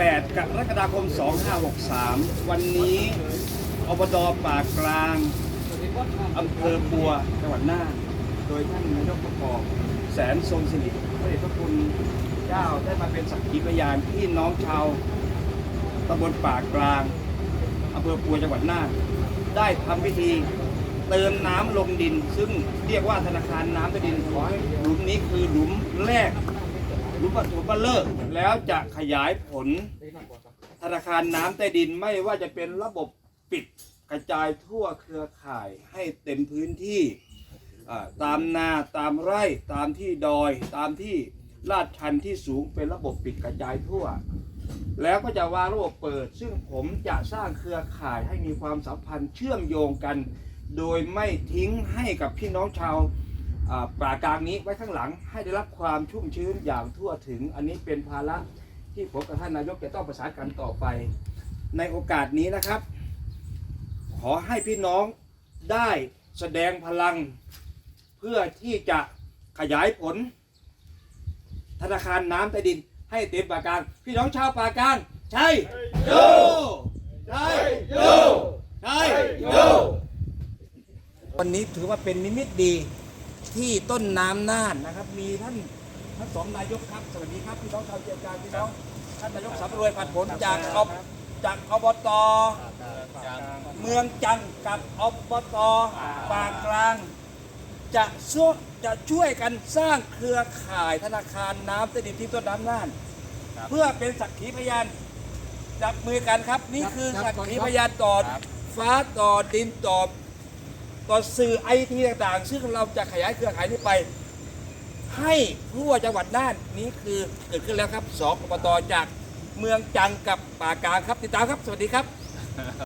8 กรกฎาคม 2563 วันนี้อบตปากกลางอำเภอปัวจังหวัดน่านโดยท่านนายกประกอบแสนทรงสิริพระเดชพระคุณเจ้าได้มาเป็นสักขีพยานพี่น้องชาวตำบลปากกลางอำเภอปัวจังหวัดน่านได้ทำพิธีเติมน้ำลงดิน ซึ่งเรียกว่าธนาคารน้ำใต้ดินขอให้หลุมนี้คือหลุมแรก หลุมวัตถุบัลเลอร์แล้วจะขยายผลธนาคารน้ำใต้ดินไม่ว่าจะเป็นระบบปิดกระจายทั่วเครือข่ายให้เต็มพื้นที่ตามนาตามไร่ตามที่ดอย ตามที่ลาดชันที่สูงเป็นระบบปิดกระจายทั่ว แล้วก็จะวางระบบเปิด ซึ่งผมจะสร้างเครือข่ายให้มีความสัมพันธ์เชื่อมโยงกัน โดยไม่ทิ้งให้กับพี่น้องชาว ป่ากลางนี้ไว้ข้างหลังให้ได้รับความชุ่มชื้นอย่างทั่วถึง อันนี้เป็นภาระที่ผมกับท่านนายกจะต้องประสานกันต่อไป ในโอกาสนี้นะครับ ขอให้พี่น้องได้แสดงพลัง เพื่อที่จะขยายผล ธนาคารน้ำใต้ดินให้เต็มปากกลางพี่น้องชาวปากกลางใช่โยใช่โยใช่โยวันนี้ถือว่าเป็นนิมิตดี ที่ต้นน้ำน่านนะครับ มีท่านท่านสองนายกครับ สวัสดีครับพี่น้องชาวเชียงกลางพี่น้องท่านนายกสำรวยผัดผลจากอบจากอบตเมืองจันทร์กับอบตปากกลาง จะช่วยจะช่วยกันสร้างเครือข่ายธนาคารน้ำใต้ดินที่ต้นน้ำน่าน เพื่อเป็นสักขีพยานจับมือกันครับ นี่คือสักขีพยานต่อฟ้าต่อดินต่อ ต่อสื่อไอทีต่างๆ ซึ่งเราจะขยายเครือข่ายนี้ไป ให้ทั่วจังหวัดน่านนี้คือเกิดขึ้นแล้วครับสองอบตจากเมืองจังกับป่ากลางครับติดตามครับ สวัสดีครับ